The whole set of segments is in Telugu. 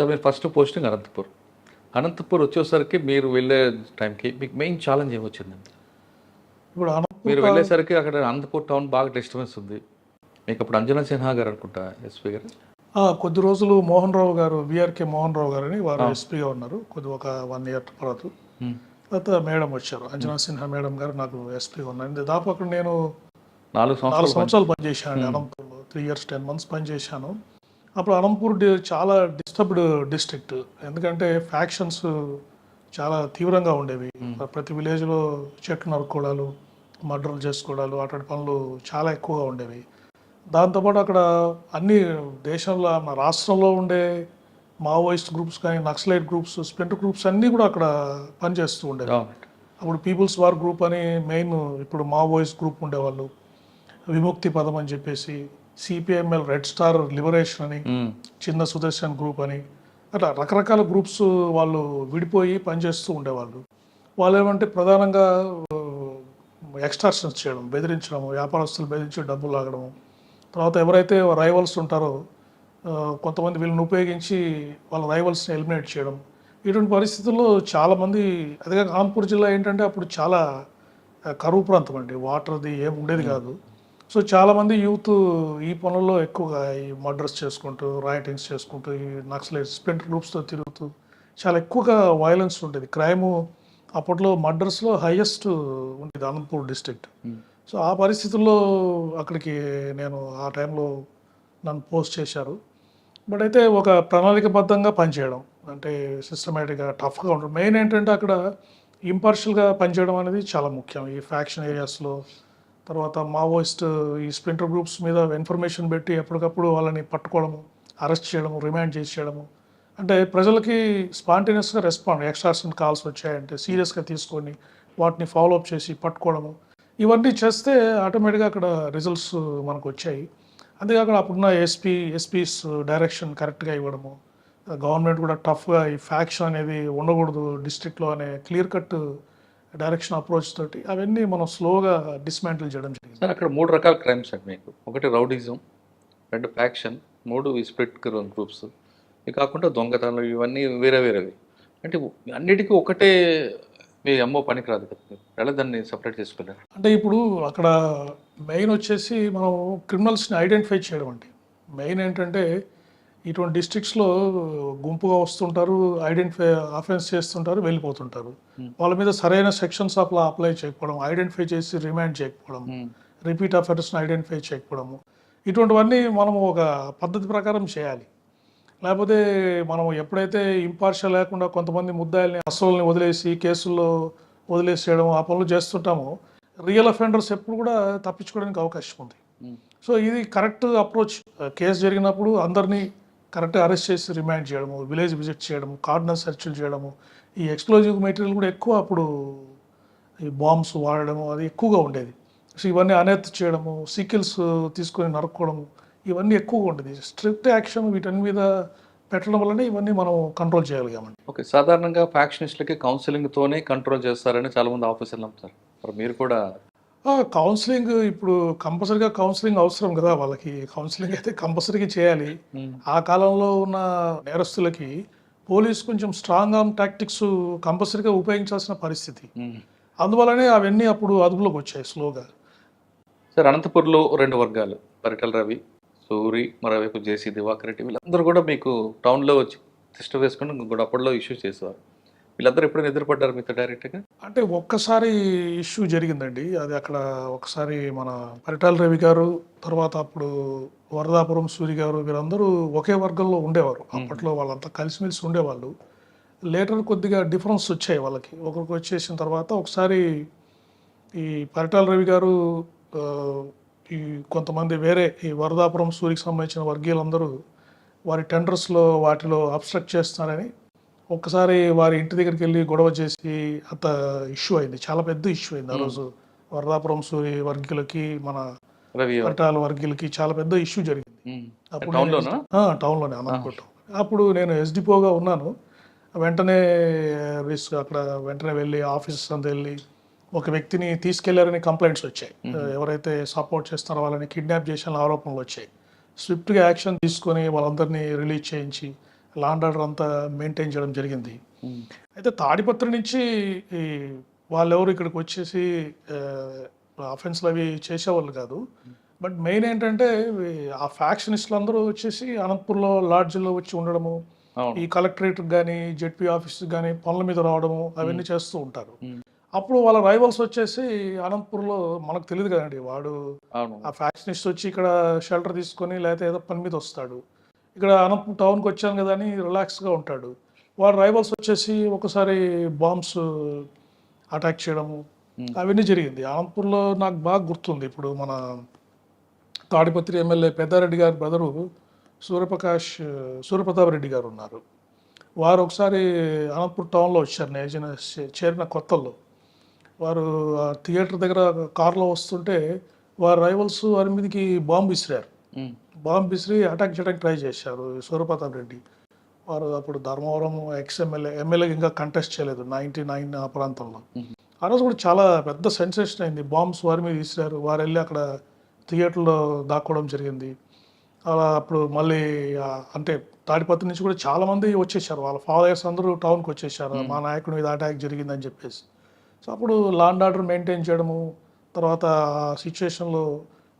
సార్ మీరు ఫస్ట్ పోస్టింగ్ అనంతపూర్. అనంతపూర్ వచ్చేసరికి మీరు వెళ్ళే టైంకి మీకు మెయిన్ ఛాలెంజ్ ఏమొచ్చిందండి ఇప్పుడు మీరు వెళ్ళేసరికి అక్కడ అనంతపూర్ టౌన్ బాగా డిస్టర్బెన్స్ ఉంది. మీకు అప్పుడు అంజనా సిన్హా గారు అనుకుంటా ఎస్పీ గారు? ఆ, కొద్ది రోజులు మోహన్ రావు గారు విఆర్కే మోహన్ రావు గారు అని వారు ఎస్పీగా ఉన్నారు. కొద్ది ఒక వన్ ఇయర్ తర్వాత. Hmm. తర్వాత మేడం వచ్చారు. అంజనా సిన్హా మేడం గారు నాకు ఎస్పీగా ఉన్నారు. దాదాపు అక్కడ నేను నాలుగు సంవత్సరాలు పనిచేశాను అనంతపూర్లో త్రీ ఇయర్స్ టెన్ మంత్స్ పనిచేశాను. అప్పుడు అనంతపూర్ డి- చాలా డిస్టర్బ్డ్ డిస్ట్రిక్ట్ ఎందుకంటే ఫ్యాక్షన్స్ చాలా తీవ్రంగా ఉండేవి. ప్రతి విలేజ్లో చెట్లు నరుక్కోవడాలు మర్డర్లు చేసుకోవడాలు అటువంటి పనులు చాలా ఎక్కువగా ఉండేవి. దాంతోపాటు అక్కడ అన్ని దేశంలో మన రాష్ట్రంలో ఉండే మావోయిస్ట్ గ్రూప్స్ కానీ నక్సలైట్ గ్రూప్స్ స్ప్లింటర్ గ్రూప్స్ అన్నీ కూడా అక్కడ పనిచేస్తూ ఉండేవి. అప్పుడు పీపుల్స్ వార్ గ్రూప్ అని మెయిన్ ఇప్పుడు మావోయిస్ట్ గ్రూప్ ఉండేవాళ్ళు. విముక్తి పదం అని చెప్పేసి సిపిఎంఎల్ రెడ్ స్టార్ లిబరేషన్ అని మ్మ్. చిన్న సుదర్శన్ గ్రూప్ అని అట్లా రకరకాల గ్రూప్స్ వాళ్ళు విడిపోయి పనిచేస్తూ ఉండేవాళ్ళు. వాళ్ళు ఏమంటే ప్రధానంగా ఎక్స్ట్రాక్షన్స్ చేయడం బెదిరించడం వ్యాపారస్తులు బెదిరించి డబ్బులు లాగడం తర్వాత ఎవరైతే రైవల్స్ ఉంటారో కొంతమంది వీళ్ళని ఉపయోగించి వాళ్ళ రైవల్స్ని ఎలిమినేట్ చేయడం. ఇటువంటి పరిస్థితుల్లో చాలామంది అదే కాన్పూర్ జిల్లా ఏంటంటే అప్పుడు చాలా కరువు ప్రాంతం అండి. వాటర్ది ఏం ఉండేది కాదు. సో చాలామంది యూత్ ఈ పనుల్లో ఎక్కువగా ఈ మర్డర్స్ చేసుకుంటూ రాయటింగ్స్ చేసుకుంటూ ఈ నక్సలైట్ స్పెంట్ గ్రూప్స్తో తిరుగుతూ చాలా ఎక్కువగా వైలెన్స్ ఉండేది. క్రైము అప్పట్లో మర్డర్స్లో హైయెస్ట్ ఉండేది అనంతపూర్ డిస్ట్రిక్ట్ సో ఆ పరిస్థితుల్లో అక్కడికి నేను ఆ టైంలో నన్ను పోస్ట్ చేశారు. బట్ అయితే ఒక ప్రణాళికబద్ధంగా పనిచేయడం అంటే సిస్టమేటిక్గా టఫ్గా ఉండడం. మెయిన్ ఏంటంటే అక్కడ ఇంపార్షియల్గా పనిచేయడం అనేది చాలా ముఖ్యం. ఈ ఫ్యాక్షన్ ఏరియాస్లో తర్వాత మావోయిస్ట్ ఈ స్ప్లింటర్ గ్రూప్స్ మీద ఇన్ఫర్మేషన్ పెట్టి ఎప్పటికప్పుడు వాళ్ళని పట్టుకోవడము అరెస్ట్ చేయడము రిమాండ్ చేసి చేయడము. అంటే ప్రజలకి స్పాంటేనియస్గా రెస్పాండ్ ఎక్స్ట్రాక్షన్ కాల్స్ వచ్చాయంటే సీరియస్గా తీసుకొని వాటిని ఫాలో అప్ చేసి పట్టుకోవడము. ఇవన్నీ చేస్తే ఆటోమేటిక్గా అక్కడ రిజల్ట్స్ మనకు వచ్చాయి. అంతేకాకుండా అప్పుడున్న ఎస్పీ ఎస్పీస్ డైరెక్షన్ కరెక్ట్గా ఇవ్వడము. గవర్నమెంట్ కూడా టఫ్గా ఈ ఫ్యాక్షన్ అనేది ఉండకూడదు డిస్ట్రిక్ట్లో అనే క్లియర్ కట్ డైరెక్షన్ అప్రోచ్ తోటి అవన్నీ మనం స్లోగా డిస్మాంటిల్ చేయడం జరిగింది. సార్ అక్కడ మూడు రకాల క్రైమ్స్ అండి మీకు. ఒకటి రౌడిజం రెండు ఫ్యాక్షన్ మూడు స్ప్లిట్ గ్రూప్స్. ఇవి కాకుండా దొంగతనాలు ఇవన్నీ వేరే వేరేవి. అంటే అన్నిటికీ ఒకటే మీ అమ్మో పనికిరాదు కదా ఎలా దాన్ని సపరేట్ చేసుకోలేరు అంటే ఇప్పుడు అక్కడ మెయిన్ వచ్చేసి మనం క్రిమినల్స్ని ఐడెంటిఫై చేయడం అండి. మెయిన్ ఏంటంటే ఇటువంటి డిస్ట్రిక్ట్స్లో గుంపుగా వస్తుంటారు ఐడెంటిఫై అఫెన్స్ చేస్తుంటారు వెళ్ళిపోతుంటారు. వాళ్ళ మీద సరైన సెక్షన్స్ ఆఫ్ లా అప్లై చేయకపోవడం ఐడెంటిఫై చేసి రిమాండ్ చేయకపోవడం రిపీట్ అఫెన్స్ని ఐడెంటిఫై చేయకపోవడము. ఇటువంటివన్నీ మనం ఒక పద్ధతి ప్రకారం చేయాలి. లేకపోతే మనం ఎప్పుడైతే ఇంపార్షియల్ లేకుండా కొంతమంది ముద్దాయిల్ని అసలుని వదిలేసి కేసుల్లో వదిలేసేయడం ఆ పనులు చేస్తుంటామో రియల్ అఫెండర్స్ ఎప్పుడు కూడా తప్పించుకోవడానికి అవకాశం ఉంది. సో ఇది కరెక్ట్ అప్రోచ్ కేసు జరిగినప్పుడు అందరినీ కరెక్ట్గా అరెస్ట్ చేసి రిమాండ్ చేయడము విలేజ్ విజిట్ చేయడము కార్నర్ సెర్చ్లు చేయడము ఈ ఎక్స్ప్లోజివ్ మెటీరియల్ కూడా ఎక్కువ అప్పుడు ఈ బాంబ్స్ వాడడము అది ఎక్కువగా ఉండేది. సో ఇవన్నీ అనెత్ చేయడము సీకిల్స్ తీసుకొని నరుక్కోవడము ఇవన్నీ ఎక్కువగా ఉండేది. స్ట్రిక్ట్ యాక్షన్ వీటన్ని మీద పెట్టడం వల్లనే ఇవన్నీ మనం కంట్రోల్ చేయగలిగామండి ఓకే సాధారణంగా ఫ్యాక్షనిస్ట్లకి కౌన్సిలింగ్తోనే కంట్రోల్ చేస్తారని చాలామంది ఆఫీసర్లు నమ్ముతారు. మరి మీరు కూడా కౌన్సిలింగ్ ఇప్పుడు కంపల్సరీగా కౌన్సిలింగ్ అవసరం కదా వాళ్ళకి. కౌన్సిలింగ్ అయితే కంపల్సరీగా చేయాలి. ఆ కాలంలో ఉన్న నేరస్తులకి పోలీస్ కొంచెం స్ట్రాంగ్ ఆర్మ్ టాక్టిక్స్ కంపల్సరీగా ఉపయోగించాల్సిన పరిస్థితి. మ్మ్. అందువల్లనే అవన్నీ అప్పుడు అదుపులోకి వచ్చాయి స్లోగా. సార్ అనంతపూర్లో రెండు వర్గాలు. పరిటల రవి సూరి మరోవైపు జేసీ దివాకర్ రెడ్డి వీళ్ళందరూ కూడా మీకు టౌన్లో వచ్చి తిష్ట వేసుకుని కూడా అప్పట్లో ఇష్యూ చేసేవారు. వీళ్ళందరూ ఎప్పుడైనా ఎదురుపడ్డారు మీతో డైరెక్ట్గా అంటే ఒక్కసారి ఇష్యూ జరిగిందండి. అది అక్కడ ఒకసారి మన పరిటాల రవి గారు తర్వాత అప్పుడు వరదాపురం సూరి గారు వీరందరూ ఒకే వర్గంలో ఉండేవారు. అప్పట్లో వాళ్ళంతా కలిసిమెలిసి ఉండేవాళ్ళు. లేటర్ కొద్దిగా డిఫరెన్స్ వచ్చాయి వాళ్ళకి. ఒకరికి వచ్చేసిన తర్వాత ఒకసారి ఈ పరిటాల రవి గారు ఈ కొంతమంది వేరే ఈ వరదాపురం సూరికి సంబంధించిన వర్గీయులందరూ వారి టెండర్స్లో వాటిలో అబ్స్ట్రక్ట్ చేస్తున్నారని ఒక్కసారి వారి ఇంటి దగ్గరికి వెళ్ళి గొడవ చేసి అంత ఇష్యూ అయింది. చాలా పెద్ద ఇష్యూ అయింది ఆ రోజు. వరదాపురం సూరి వర్గీయులకి మన రవి పరిటాల వర్గీయులకి చాలా పెద్ద ఇష్యూ జరిగింది. అప్పుడు టౌన్లోనా అనంతపురం అప్పుడు నేను ఎస్డిపోగా ఉన్నాను. వెంటనే రిస్క్ అక్కడ వెంటనే వెళ్ళి ఆఫీసెస్ అంతా వెళ్ళి ఒక వ్యక్తిని తీసుకెళ్ళారని కంప్లైంట్స్ వచ్చాయి. ఎవరైతే సపోర్ట్ చేస్తున్నారో వాళ్ళని కిడ్నాప్ చేసిన ఆరోపణలు వచ్చాయి. స్విఫ్ట్గా యాక్షన్ తీసుకొని వాళ్ళందరినీ రిలీజ్ చేయించి లాండ్ ఆర్డర్ అంతా మెయింటైన్ చేయడం జరిగింది. అయితే తాడిపత్రి నుంచి వాళ్ళెవరు ఇక్కడికి వచ్చేసి అఫెన్స్లు అవి చేసేవాళ్ళు కాదు. బట్ మెయిన్ ఏంటంటే ఆ ఫ్యాక్షనిస్టులు అందరూ వచ్చేసి అనంతపూర్లో లాడ్జ్లో వచ్చి ఉండడము ఈ కలెక్టరేట్ కానీ జెడ్పీ ఆఫీస్ కానీ పనుల మీద రావడము అవన్నీ చేస్తూ ఉంటారు. అప్పుడు వాళ్ళ రైవల్స్ వచ్చేసి అనంతపూర్లో మనకు తెలియదు కదండి వాడు ఆ ఫ్యాక్షనిస్ట్ వచ్చి ఇక్కడ షెల్టర్ తీసుకొని లేకపోతే ఏదో పని మీద వస్తాడు. ఇక్కడ అనంతపురం టౌన్కి వచ్చాను కదా అని రిలాక్స్గా ఉంటాడు. వాడు రైవల్స్ వచ్చేసి ఒకసారి బాంబ్స్ అటాక్ చేయడము. అవన్నీ జరిగింది. అనంతపూర్లో నాకు బాగా గుర్తుంది ఇప్పుడు మన తాడిపత్రి ఎమ్మెల్యే పెద్దారెడ్డి గారి బ్రదరు సూర్యప్రకాష్ సూర్యప్రతాప్ రెడ్డి గారు ఉన్నారు. వారు ఒకసారి అనంతపూర్ టౌన్లో వచ్చారు నేను చేరిన- కొత్తల్లో. వారు థియేటర్ దగ్గర కార్లో వస్తుంటే వారి రైవల్స్ వారి మీదకి బాంబు విసిరారు. బాంబు విసిరి అటాక్ చేయడానికి ట్రై చేశారు సూర్యప్రతాప్ రెడ్డి. వారు అప్పుడు ధర్మవరం ఎక్స్ ఎమ్మెల్యే ఇంకా కంటెస్ట్ చేయలేదు నైంటీ నైన్ ఆ ప్రాంతంలో. ఆ రోజు కూడా చాలా పెద్ద సెన్సేషన్ అయింది. బాంబ్స్ వారి మీద విసిరారు. వారు వెళ్ళి అక్కడ థియేటర్లో దాక్కోవడం జరిగింది. అలా అప్పుడు మళ్ళీ అంటే తాడిపత్రి నుంచి కూడా చాలా మంది వచ్చేసారు. వాళ్ళ ఫాలోయర్స్ అందరూ టౌన్కి వచ్చేసారు. మా నాయకుడి మీద అటాక్ జరిగిందని చెప్పేసి. సో అప్పుడు లాండ్ ఆర్డర్ మెయింటైన్ చేయడము తర్వాత సిచ్యువేషన్లో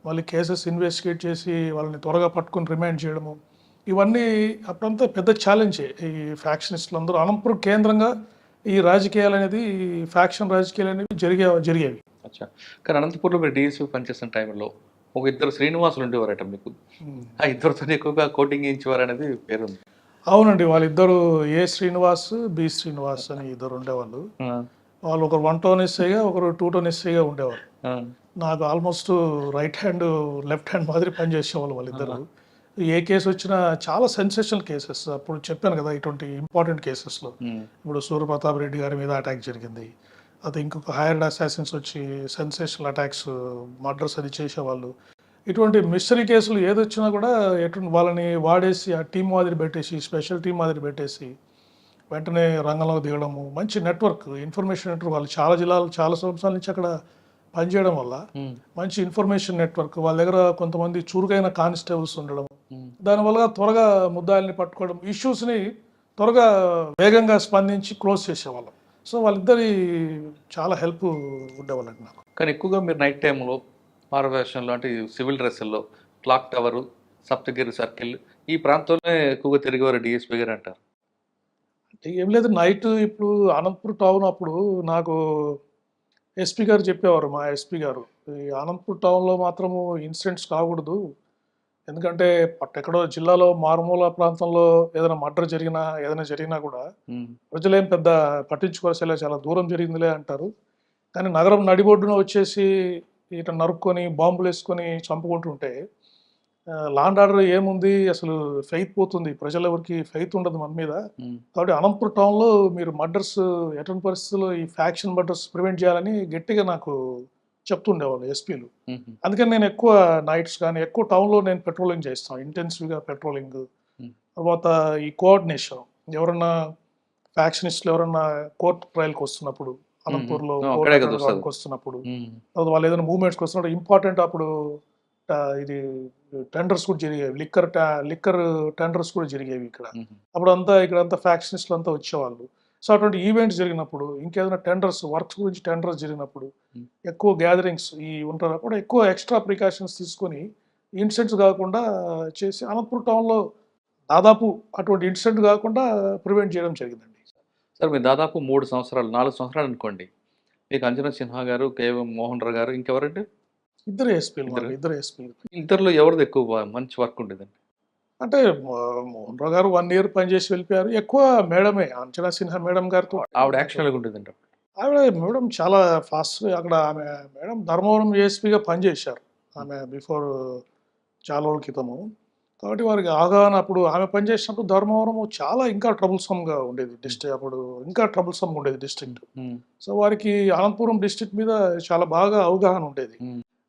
మళ్ళీ కేసెస్ ఇన్వెస్టిగేట్ చేసి వాళ్ళని త్వరగా పట్టుకొని రిమైండ్ చేయడము. ఇవన్నీ అప్పుడంతా పెద్ద ఛాలెంజే ఈ ఫ్యాక్షనిస్టులు అందరూ అనంతపురం కేంద్రంగా ఈ రాజకీయాలు అనేది ఈ ఫ్యాక్షన్ రాజకీయాలు అనేవి జరిగే జరిగేవి. అచ్చా. కానీ అనంతపూర్లో మీరు డిఎస్పీ పనిచేస్తున్న టైంలో ఒక ఇద్దరు శ్రీనివాసులు ఉండేవారట మీకు. ఆ ఇద్దరితో ఎక్కువగా కోటింగ్ ఇచ్చేవారు అనేది పేరుంది. అవునండి. వాళ్ళిద్దరు ఏ శ్రీనివాస్ బి శ్రీనివాస్ అని ఇద్దరు ఉండేవాళ్ళు. వాళ్ళు ఒకరు వన్ టోన్ ఎస్ఐగా ఒకరు టూ టోన్ ఎస్ఐగా ఉండేవారు. నాకు almost right hand left hand మాదిరి పనిచేసేవాళ్ళు వాళ్ళిద్దరు. ఏ కేసు వచ్చినా చాలా సెన్సేషనల్ కేసెస్ అప్పుడు చెప్పాను కదా ఇటువంటి ఇంపార్టెంట్ కేసెస్లో ఇప్పుడు సూర్యప్రతాప్ రెడ్డి గారి మీద అటాక్ జరిగింది. అది ఇంకొక హైర్డ్ అసాసిన్స్ వచ్చి సెన్సేషనల్ అటాక్స్ మర్డర్స్ అది చేసేవాళ్ళు. ఇటువంటి మిస్టరీ కేసులు ఏదొచ్చినా కూడా ఎటువంటి వాళ్ళని వాడేసి ఆ టీం మాదిరి పెట్టేసి స్పెషల్ టీం మాదిరి పెట్టేసి వెంటనే రంగంలోకి దిగడము. మంచి నెట్వర్క్ ఇన్ఫర్మేషన్ నెట్వర్క్ వాళ్ళు చాలా జిల్లాలు చాలా సంవత్సరాల నుంచి అక్కడ పనిచేయడం వల్ల మంచి ఇన్ఫర్మేషన్ నెట్వర్క్ వాళ్ళ దగ్గర కొంతమంది చురుకైన కానిస్టేబుల్స్ ఉండడం. దానివల్ల త్వరగా ముద్దాయిల్ని పట్టుకోవడం ఇష్యూస్ని త్వరగా వేగంగా స్పందించి క్లోజ్ చేసేవాళ్ళం. సో వాళ్ళిద్దరి చాలా హెల్ప్ ఉండేవాళ్ళండి నాకు. కానీ ఎక్కువగా మీరు నైట్ టైంలో మారవేషంలో అంటే సివిల్ డ్రెస్సుల్లో క్లాక్ టవర్ సప్తగిరి సర్కిల్ ఈ ప్రాంతంలో ఎక్కువగా తిరిగేవారు డిఎస్పీ గారు అంటారు. అంటే ఏం లేదు నైట్ ఇప్పుడు అనంతపూర్ టౌన్ అప్పుడు నాకు ఎస్పీ గారు చెప్పేవారు మా ఎస్పీ గారు. ఈ అనంతపూర్ టౌన్లో మాత్రము ఇన్సిడెంట్స్ కాకూడదు. ఎందుకంటే ఎక్కడో జిల్లాలో మారుమూల ప్రాంతంలో ఏదైనా మర్డర్ జరిగినా ఏదైనా జరిగినా కూడా ప్రజలేం పెద్ద పట్టించుకోవాల్సిన చాలా దూరం జరిగిందిలే అంటారు. కానీ నగరం నడిబొడ్డున వచ్చేసి ఇట నరుక్కొని బాంబులు వేసుకొని చంపుకుంటుంటే లాండ్ ఆర్డర్ ఏముంది? అసలు ఫెయిత్ పోతుంది. ప్రజల ఎవరికి ఫెయిత్ ఉండదు మన మీద. కాబట్టి అనంతపురం టౌన్లో మీరు మర్డర్స్ ఎటువంటి పరిస్థితుల్లో ఈ ఫ్యాక్షన్ మర్డర్స్ ప్రివెంట్ చేయాలని గట్టిగా నాకు చెప్తుండేవాళ్ళు ఎస్పీలు. అందుకని నేను ఎక్కువ నైట్స్ కానీ ఎక్కువ టౌన్లో నేను పెట్రోలింగ్ చేస్తాను. ఇంటెన్సివ్గా పెట్రోలింగ్. తర్వాత ఈ కోఆర్డినేషన్. ఎవరన్నా ఫ్యాక్షనిస్టులు ఎవరన్నా కోర్ట్ ట్రయల్కి వస్తున్నప్పుడు అనంతపూర్లో వస్తున్నప్పుడు. తర్వాత వాళ్ళు ఏదైనా మూవ్మెంట్స్కి వస్తున్నప్పుడు ఇంపార్టెంట్ అప్పుడు ఇది టెండర్స్ కూడా జరిగేవి. లిక్కర్ లిక్కర్ టెండర్స్ కూడా జరిగేవి ఇక్కడ. అప్పుడు అంతా ఇక్కడ అంతా ఫ్యాక్షనిస్టులు అంతా వచ్చేవాళ్ళు. సో అటువంటి ఈవెంట్స్ జరిగినప్పుడు ఇంకేదైనా టెండర్స్ వర్క్స్ గురించి టెండర్స్ జరిగినప్పుడు. ఎక్కువ గ్యాదరింగ్స్ ఈ ఉంటారు. అప్పుడు ఎక్కువ ఎక్స్ట్రా ప్రికాషన్స్ తీసుకొని ఇన్సిడెంట్స్ కాకుండా చేసి అనంతపురం టౌన్లో దాదాపు అటువంటి ఇన్సిడెంట్ కాకుండా ప్రివెంట్ చేయడం జరిగిందండి. సార్ మీరు దాదాపు మూడు సంవత్సరాలు నాలుగు సంవత్సరాలు అనుకోండి. మీకు అంజనా సిన్హా గారు కేవీ మోహన్ రావు గారు ఇంకెవరండి? ఇద్దరు ఎస్పీలు ఇద్దరు? ఎస్పీలు ఇద్దరిలో ఎవరిది ఎక్కువ మంచి వర్క్ ఉండేదండి? అంటే మోహన్ రావు గారు వన్ ఇయర్ పనిచేసి వెళ్ళిపోయారు. ఎక్కువ మేడమే అంచనా సిన్హా మేడం గారితో. ఆవిడ యాక్చువల్గా ఉండేదండి ఆవిడ మేడం చాలా ఫాస్ట్ అక్కడ ఆమె మేడం ధర్మవరం ఏఎస్పీగా పనిచేశారు ఆమె బిఫోర్ చాలా రోజుల క్రితము. కాబట్టి వారికి అవగాహన అప్పుడు ఆమె పనిచేసినప్పుడు ధర్మవరం చాలా ఇంకా ట్రబుల్సమ్గా ఉండేది. డిస్ట్రిక్ట్ అప్పుడు ఇంకా ట్రబుల్సమ్గా ఉండేది డిస్ట్రిక్ట్. సో వారికి అనంతపురం డిస్ట్రిక్ట్ మీద చాలా బాగా అవగాహన ఉండేది.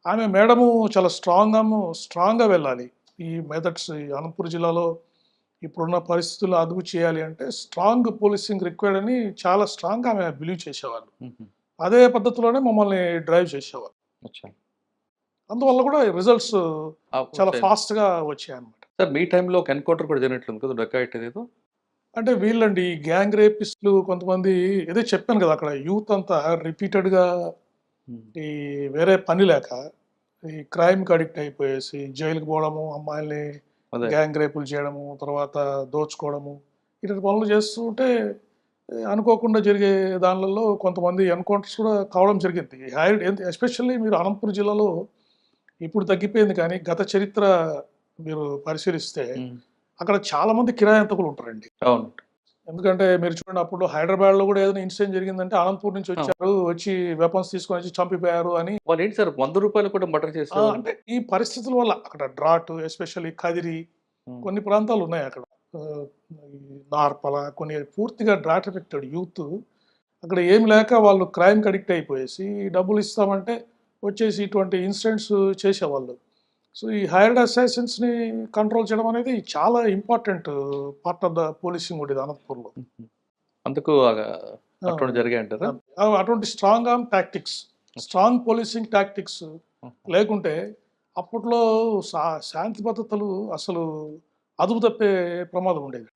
ఆమె మేడము చాలా స్ట్రాంగ్గా స్ట్రాంగ్గా వెళ్ళాలి. ఈ మెథడ్స్ ఈ అనంతపురం జిల్లాలో ఇప్పుడున్న పరిస్థితుల్లో అదుపు చేయాలి అంటే స్ట్రాంగ్ పోలీసింగ్ రిక్వైర్డ్ అని చాలా స్ట్రాంగ్ ఆమె బిలీవ్ చేసేవాళ్ళు. అదే పద్ధతిలోనే మమ్మల్ని డ్రైవ్ అచ్చా. అందువల్ల కూడా రిజల్ట్స్ చాలా. ఫాస్ట్గా వచ్చాయి అన్నమాట సార్ మీ టైంలో ఒక ఎన్కౌంటర్ కూడా జరిగినట్లుంది కదా డొక్కాయిట్ ఏదో? అంటే వీళ్ళండి ఈ గ్యాంగ్ రేపిస్టులు కొంతమంది ఏదో చెప్పాను కదా అక్కడ యూత్ అంతా రిపీటెడ్గా. ఈ వేరే పని లేక ఈ క్రైమ్కి అడిక్ట్ అయిపోయేసి జైలుకి పోవడము అమ్మాయిల్ని గ్యాంగ్ రేపులు చేయడము తర్వాత దోచుకోవడము ఇటువంటి పనులు చేస్తూ ఉంటే ఏ, అనుకోకుండా జరిగే దానిలలో కొంతమంది ఎన్కౌంటర్స్ కూడా కావడం జరిగింది. హైడ్ ఎస్పెషల్లీ మీరు అనంతపురం జిల్లాలో ఇప్పుడు తగ్గిపోయింది కానీ గత చరిత్ర మీరు పరిశీలిస్తే. అక్కడ చాలా మంది కిరాయంతకులు ఉంటారండి. అవును. ఎందుకంటే మీరు చూడండి అప్పుడు హైదరాబాద్లో కూడా ఏదైనా ఇన్సిడెంట్ జరిగిందంటే అనంతపూర్ నుంచి వచ్చారు వచ్చి వెపన్స్ తీసుకొని వచ్చి చంపిపోయారు అని. వాళ్ళు ఏంటి సార్ వంద రూపాయలు కూడా ఆ, చేస్తారు అంటే ఈ పరిస్థితుల వల్ల అక్కడ డ్రాట్ ఎస్పెషల్లీ కదిరి కొన్ని ప్రాంతాలు ఉన్నాయి అక్కడ. నార్పల కొన్ని పూర్తిగా డ్రాట్ ఎఫెక్టెడ్ యూత్. అక్కడ ఏం లేక వాళ్ళు క్రైమ్కి అడిక్ట్ అయిపోయేసి డబ్బులు ఇస్తామంటే వచ్చేసి ఇటువంటి ఇన్సిడెంట్స్ చేసేవాళ్ళు. సో ఈ హైర్డ్ అసాసిన్స్ని కంట్రోల్ చేయడం అనేది చాలా important part of the policing కూడా ఇది అనంతపూర్లో అందుకు అటువంటి జరిగాయి అంటారా? ఆ, అటువంటి strong arm tactics strong policing tactics లేకుంటే అప్పట్లో శాంతి భద్రతలు అసలు అదుపు తప్పే ప్రమాదం ఉండేది.